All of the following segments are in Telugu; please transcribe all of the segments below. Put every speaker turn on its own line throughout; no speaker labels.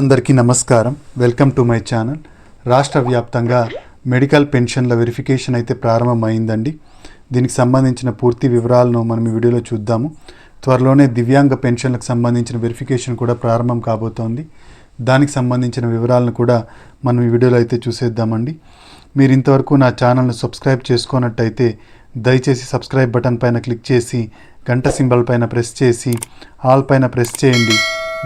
అందరికీ నమస్కారం. వెల్కమ్ టు మై ఛానల్ రాష్ట్ర వ్యాప్తంగా మెడికల్ పెన్షన్ల వెరిఫికేషన్ అయితే ప్రారంభమైందండి. దీనికి సంబంధించిన పూర్తి వివరాలను మనం ఈ వీడియోలో చూద్దాము. త్వరలోనే దివ్యాంగ పెన్షన్లకు సంబంధించిన వెరిఫికేషన్ కూడా ప్రారంభం కాబోతోంది. దానికి సంబంధించిన వివరాలను కూడా మనం ఈ వీడియోలో అయితే చూసేద్దామండి. మీరు ఇంతవరకు నా ఛానల్ను సబ్స్క్రైబ్ చేసుకున్నట్టయితే దయచేసి సబ్స్క్రైబ్ బటన్ పైన క్లిక్ చేసి గంట సింబల్ పైన ప్రెస్ చేసి ఆల్ పైన ప్రెస్ చేయండి.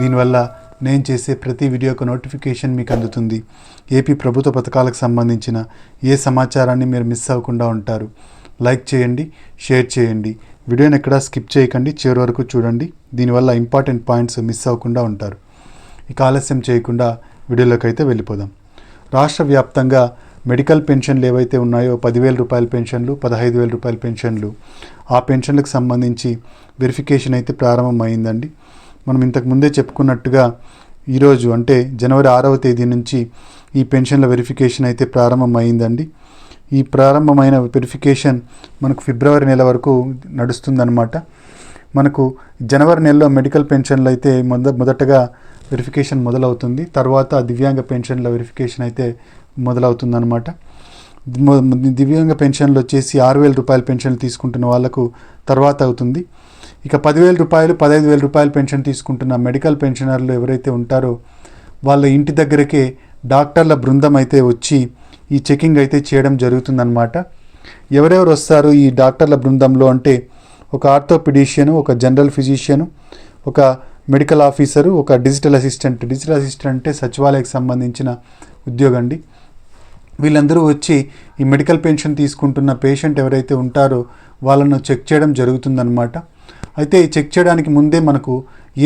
దీనివల్ల నేను చేసే ప్రతి వీడియోకు నోటిఫికేషన్ మీకు అందుతుంది. ఏపీ ప్రభుత్వ పథకాలకు సంబంధించిన ఏ సమాచారాన్ని మీరు మిస్ అవ్వకుండా ఉంటారు. లైక్ చేయండి షేర్ చేయండి. వీడియోని ఎక్కడా స్కిప్ చేయకండి చివరి వరకు చూడండి. దీనివల్ల ఇంపార్టెంట్ పాయింట్స్ మిస్ అవ్వకుండా ఉంటారు. ఇక ఆలస్యం చేయకుండా వీడియోలోకి అయితే వెళ్ళిపోదాం. రాష్ట్ర వ్యాప్తంగా మెడికల్ పెన్షన్లు ఏవైతే ఉన్నాయో పదివేల రూపాయల పెన్షన్లు పదహైదు వేల రూపాయల పెన్షన్లు. ఆ పెన్షన్లకు సంబంధించి వెరిఫికేషన్ అయితే ప్రారంభమైందండి. మనం ఇంతకు ముందే చెప్పుకున్నట్టుగా ఈరోజు అంటే జనవరి ఆరవ తేదీ నుంచి ఈ పెన్షన్ల వెరిఫికేషన్ అయితే ప్రారంభమైందండి. ఈ ప్రారంభమైన వెరిఫికేషన్ మనకు ఫిబ్రవరి నెల వరకు నడుస్తుందన్నమాట. మనకు జనవరి నెలలో మెడికల్ పెన్షన్లు అయితే మొద మొదటగా వెరిఫికేషన్ మొదలవుతుంది. తర్వాత దివ్యాంగ పెన్షన్ల వెరిఫికేషన్ అయితే మొదలవుతుందన్నమాట. దివ్యాంగ పెన్షన్లు వచ్చేసి ఆరు వేల రూపాయల పెన్షన్లు తీసుకుంటున్న వాళ్ళకు తర్వాత అవుతుంది. ఇక పదివేల రూపాయలు పదహైదు వేల రూపాయల పెన్షన్ తీసుకుంటున్న మెడికల్ పెన్షనర్లు ఎవరైతే ఉంటారో వాళ్ళ ఇంటి దగ్గరకే డాక్టర్ల బృందం అయితే వచ్చి ఈ చెకింగ్ అయితే చేయడం జరుగుతుందన్నమాట. ఎవరెవరు వస్తారు ఈ డాక్టర్ల బృందంలో అంటే ఒక ఆర్థోపెడిషియన్ ఒక జనరల్ ఫిజిషియను ఒక మెడికల్ ఆఫీసరు ఒక డిజిటల్ అసిస్టెంట్. డిజిటల్ అసిస్టెంట్ అంటే సచివాలయకు సంబంధించిన ఉద్యోగం అండి వీళ్ళందరూ వచ్చి ఈ మెడికల్ పెన్షన్ తీసుకుంటున్న పేషెంట్ ఎవరైతే ఉంటారో వాళ్ళను చెక్ చేయడం జరుగుతుందన్నమాట. అయితే చెక్ చేయడానికి ముందే మనకు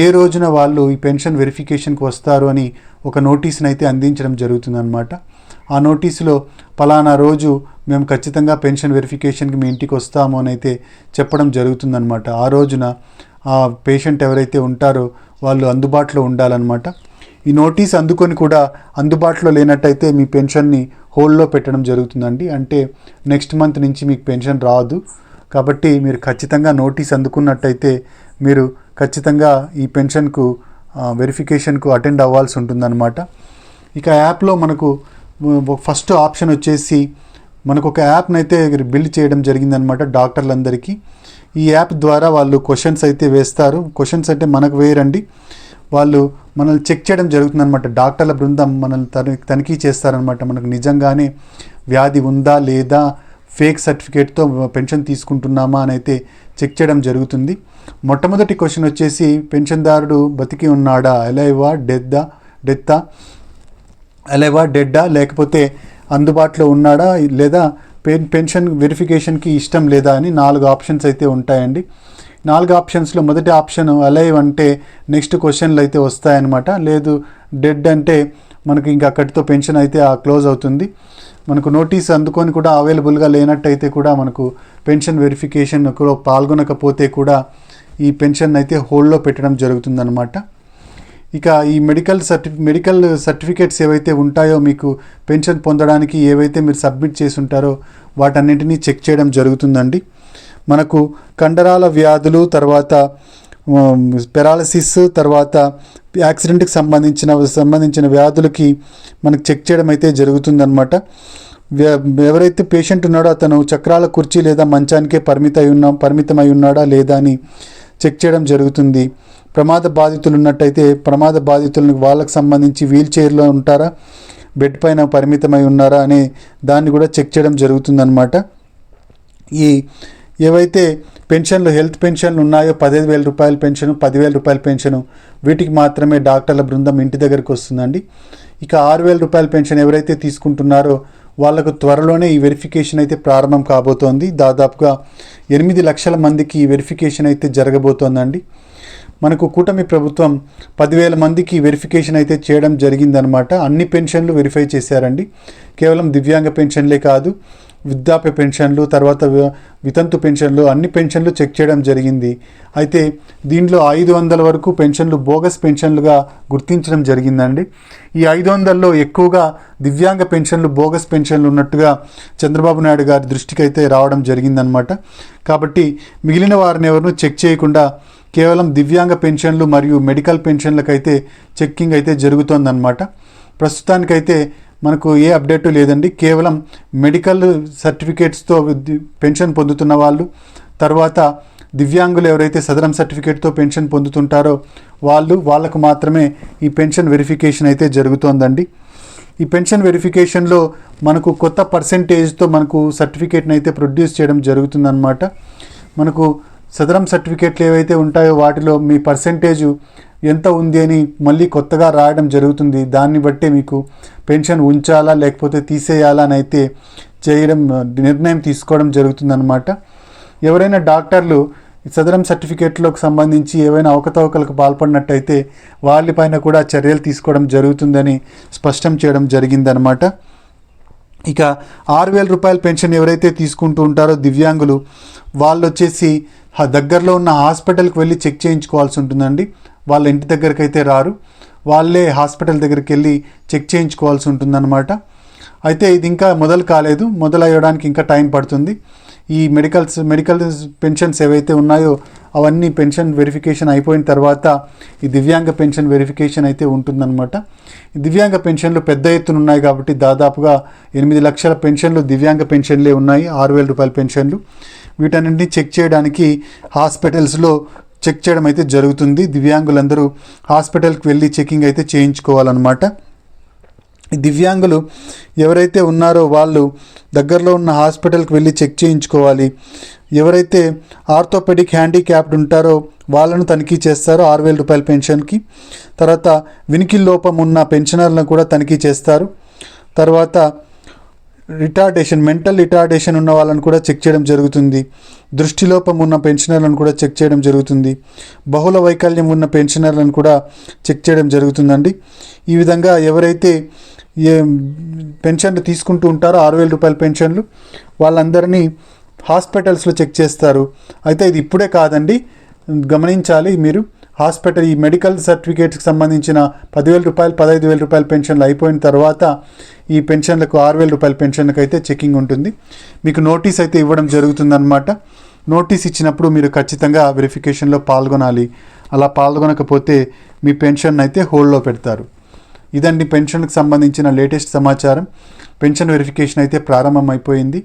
ఏ రోజున వాళ్ళు ఈ పెన్షన్ వెరిఫికేషన్కి వస్తారు అని ఒక నోటీస్ని అయితే అందించడం జరుగుతుందన్నమాట. ఆ నోటీసులో పలానా రోజు మేము ఖచ్చితంగా పెన్షన్ వెరిఫికేషన్కి మీ ఇంటికి వస్తాము అని అయితే చెప్పడం జరుగుతుందన్నమాట. ఆ రోజున ఆ పేషెంట్ ఎవరైతే ఉంటారో వాళ్ళు అందుబాటులో ఉండాలన్నమాట. ఈ నోటీస్ అందుకొని కూడా అందుబాటులో లేనట్టయితే మీ పెన్షన్ని హోల్డ్లో పెట్టడం జరుగుతుందండి. అంటే నెక్స్ట్ మంత్ నుంచి మీకు పెన్షన్ రాదు. కాబట్టి మీరు ఖచ్చితంగా నోటీస్ అందుకున్నట్టయితే మీరు ఖచ్చితంగా ఈ పెన్షన్కు వెరిఫికేషన్కు అటెండ్ అవ్వాల్సి ఉంటుందన్నమాట. ఇక యాప్లో మనకు ఫస్ట్ ఆప్షన్ వచ్చేసి మనకు ఒక యాప్ని అయితే బిల్డ్ చేయడం జరిగిందనమాట డాక్టర్లందరికీ. ఈ యాప్ ద్వారా వాళ్ళు క్వశ్చన్స్ అయితే వేస్తారు. క్వశ్చన్స్ అంటే మనకు వేయరండి. వాళ్ళు మనల్ని చెక్ చేయడం జరుగుతుందన్నమాట. డాక్టర్ల బృందం మనల్ని తని తనిఖీ చేస్తారనమాట మనకు నిజంగానే వ్యాధి ఉందా లేదా ఫేక్ సర్టిఫికేట్తో పెన్షన్ తీసుకుంటున్నామా అని అయితే చెక్ చేయడం జరుగుతుంది. మొట్టమొదటి క్వశ్చన్ వచ్చేసి పెన్షన్దారుడు బతికి ఉన్నాడా? ఎలైవా డెద్దా డెత్తా? ఎలైవా డెడ్డా? లేకపోతే అందుబాటులో ఉన్నాడా? లేదా పెన్ పెన్షన్ వెరిఫికేషన్కి ఇష్టం లేదా అని నాలుగు ఆప్షన్స్ అయితే ఉంటాయండి. నాలుగు ఆప్షన్స్లో మొదటి ఆప్షన్ అలైవ్ అంటే నెక్స్ట్ క్వశ్చన్లు అయితే వస్తాయన్నమాట. లేదు డెడ్ అంటే మనకి ఇంకా అక్కడితో పెన్షన్ అయితే ఆ క్లోజ్ అవుతుంది. మనకు నోటీస్ అందుకొని కూడా అవైలబుల్గా లేనట్టయితే కూడా మనకు పెన్షన్ వెరిఫికేషన్లో పాల్గొనకపోతే కూడా ఈ పెన్షన్ అయితే హోల్డ్లో పెట్టడం జరుగుతుందన్నమాట. ఇక ఈ మెడికల్ సర్టి మెడికల్ సర్టిఫికేట్స్ ఏవైతే ఉంటాయో మీకు పెన్షన్ పొందడానికి ఏవైతే మీరు సబ్మిట్ చేసి ఉంటారో వాటన్నింటినీ చెక్ చేయడం జరుగుతుందండి. మనకు కండరాల వ్యాధులు తర్వాత పెరాలసిస్ తర్వాత యాక్సిడెంట్కి సంబంధించిన సంబంధించిన వ్యాధులకి మనకు చెక్ చేయడం అయితే జరుగుతుందన్నమాట. వ్య- ఎవరైతే పేషెంట్ ఉన్నాడో అతను చక్రాల కుర్చీ లేదా మంచానికే పరిమిత అయి ఉన్నా పరిమితమై ఉన్నాడా లేదా అని చెక్ చేయడం జరుగుతుంది. ప్రమాద బాధితులు ఉన్నట్టయితే ప్రమాద బాధితులను వాళ్ళకు సంబంధించి వీల్ చైర్లో ఉంటారా బెడ్ పైన పరిమితమై ఉన్నారా అనే దాన్ని కూడా చెక్ చేయడం జరుగుతుందన్నమాట. ఈ ఏవైతే పెన్షన్లు హెల్త్ పెన్షన్లు ఉన్నాయో పదిహేను వేల రూపాయల పెన్షన్ పదివేల రూపాయల పెన్షన్ వీటికి మాత్రమే డాక్టర్ల బృందం ఇంటి దగ్గరికి వస్తుందండి. ఇక ఆరు వేల రూపాయల పెన్షన్ ఎవరైతే తీసుకుంటున్నారో వాళ్ళకు త్వరలోనే ఈ వెరిఫికేషన్ అయితే ప్రారంభం కాబోతోంది. దాదాపుగా ఎనిమిది లక్షల మందికి ఈ వెరిఫికేషన్ అయితే జరగబోతోందండి. మనకు కూటమి ప్రభుత్వం పదివేల మందికి వెరిఫికేషన్ అయితే చేయడం జరిగిందనమాట అన్ని పెన్షన్లు వెరిఫై చేశారండి. కేవలం దివ్యాంగ పెన్షన్లే కాదు వృద్ధాప్య పెన్షన్లు తర్వాత వితంతు పెన్షన్లు అన్ని పెన్షన్లు చెక్ చేయడం జరిగింది. అయితే దీంట్లో ఐదు వందల వరకు పెన్షన్లు బోగస్ పెన్షన్లుగా గుర్తించడం జరిగిందండి. ఈ ఐదు వందల్లో ఎక్కువగా దివ్యాంగ పెన్షన్లు బోగస్ పెన్షన్లు ఉన్నట్టుగా చంద్రబాబు నాయుడు గారి దృష్టికి అయితే రావడం జరిగిందనమాట కాబట్టి మిగిలిన వారిని ఎవరినూ చెక్ చేయకుండా కేవలం దివ్యాంగ పెన్షన్లు మరియు మెడికల్ పెన్షన్లకైతే చెక్కింగ్ అయితే జరుగుతోందన్నమాట. ప్రస్తుతానికైతే మనకు ఏ అప్డేట్ లేదండి. కేవలం మెడికల్ సర్టిఫికేట్స్తో పెన్షన్ పొందుతున్న వాళ్ళు తర్వాత దివ్యాంగులు ఎవరైతే సదరం సర్టిఫికేట్తో పెన్షన్ పొందుతుంటారో వాళ్ళు వాళ్ళకు మాత్రమే ఈ పెన్షన్ వెరిఫికేషన్ అయితే జరుగుతోందండి. ఈ పెన్షన్ వెరిఫికేషన్లో మనకు కొత్త పర్సెంటేజ్తో మనకు సర్టిఫికేట్ని అయితే ప్రొడ్యూస్ చేయడం జరుగుతుందన్నమాట. మనకు సదరం సర్టిఫికేట్లు ఏవైతే ఉంటాయో వాటిలో మీ పర్సెంటేజ్ ఎంత ఉంది అని మళ్ళీ కొత్తగా రాయడం జరుగుతుంది. దాన్ని బట్టే మీకు పెన్షన్ ఉంచాలా లేకపోతే తీసేయాలా అని అయితే చేయడం నిర్ణయం తీసుకోవడం జరుగుతుందన్నమాట. ఎవరైనా డాక్టర్లు సదరం సర్టిఫికేట్లకు సంబంధించి ఏవైనా అవకతవకలకు పాల్పడినట్టయితే వాళ్ళపైన కూడా చర్యలు తీసుకోవడం జరుగుతుందని స్పష్టం చేయడం జరిగిందనమాట ఇక ఆరు వేల రూపాయల పెన్షన్ ఎవరైతే తీసుకుంటూ ఉంటారో దివ్యాంగులు వాళ్ళు వచ్చేసి ఆ దగ్గరలో ఉన్న హాస్పిటల్కి వెళ్ళి చెక్ చేయించుకోవాల్సి ఉంటుందండి. వాళ్ళ ఇంటి దగ్గరికి అయితే రారు. వాళ్ళే హాస్పిటల్ దగ్గరికి వెళ్ళి చెక్ చేయించుకోవాల్సి ఉంటుందన్నమాట. అయితే ఇది ఇంకా మొదలు కాలేదు. మొదలయ్యడానికి ఇంకా టైం పడుతుంది. ఈ మెడికల్స్ మెడికల్ పెన్షన్స్ ఏవైతే ఉన్నాయో అవన్నీ పెన్షన్ వెరిఫికేషన్ అయిపోయిన తర్వాత ఈ దివ్యాంగ పెన్షన్ వెరిఫికేషన్ అయితే ఉంటుందన్నమాట. ఈ దివ్యాంగ పెన్షన్లు పెద్ద ఎత్తున ఉన్నాయి కాబట్టి దాదాపుగా ఎనిమిది లక్షల పెన్షన్లు దివ్యాంగ పెన్షన్లే ఉన్నాయి ఆరు వేల రూపాయల పెన్షన్లు. వీటన్నింటినీ చెక్ చేయడానికి హాస్పిటల్స్లో చెక్ చేయడం అయితే జరుగుతుంది. దివ్యాంగులందరూ హాస్పిటల్కి వెళ్ళి చెకింగ్ అయితే చేయించుకోవాలన్నమాట. దివ్యాంగులు ఎవరైతే ఉన్నారో వాళ్ళు దగ్గరలో ఉన్న హాస్పిటల్కి వెళ్ళి చెక్ చేయించుకోవాలి. ఎవరైతే ఆర్థోపెడిక్ హ్యాండిక్యాప్డ్ ఉంటారో వాళ్ళను తనిఖీ చేస్తారు ఆరు వేల రూపాయల పెన్షన్కి. తర్వాత వినికి లోపం ఉన్న పెన్షనర్లను కూడా తనిఖీ చేస్తారు. తర్వాత రిటార్డేషన్ మెంటల్ రిటార్డేషన్ ఉన్న వాళ్ళని కూడా చెక్ చేయడం జరుగుతుంది. దృష్టిలోపం ఉన్న పెన్షనర్లను కూడా చెక్ చేయడం జరుగుతుంది. బహుళ వైకల్యం ఉన్న పెన్షనర్లను కూడా చెక్ చేయడం జరుగుతుందండి. ఈ విధంగా ఎవరైతే ఏ పెన్షన్లు తీసుకుంటూ ఉంటారో ఆరు వేల రూపాయల పెన్షన్లు వాళ్ళందరినీ హాస్పిటల్స్లో చెక్ చేస్తారు. అయితే ఇది ఇప్పుడే కాదండి. గమనించాలి మీరు. హాస్పిటల్ ఈ మెడికల్ సర్టిఫికేట్స్కి సంబంధించిన పదివేల రూపాయలు పదహైదు వేల రూపాయల పెన్షన్లు అయిపోయిన తర్వాత ఈ పెన్షన్లకు ఆరు వేల రూపాయల పెన్షన్లకు అయితే చెకింగ్ ఉంటుంది. మీకు నోటీస్ అయితే ఇవ్వడం జరుగుతుందన్నమాట. నోటీస్ ఇచ్చినప్పుడు మీరు ఖచ్చితంగా వెరిఫికేషన్లో పాల్గొనాలి. అలా పాల్గొనకపోతే మీ పెన్షన్ అయితే హోల్డ్లో పెడతారు. ఇదండి పెన్షన్కి సంబంధించిన లేటెస్ట్ సమాచారం. పెన్షన్ వెరిఫికేషన్ అయితే ప్రారంభమైపోయింది.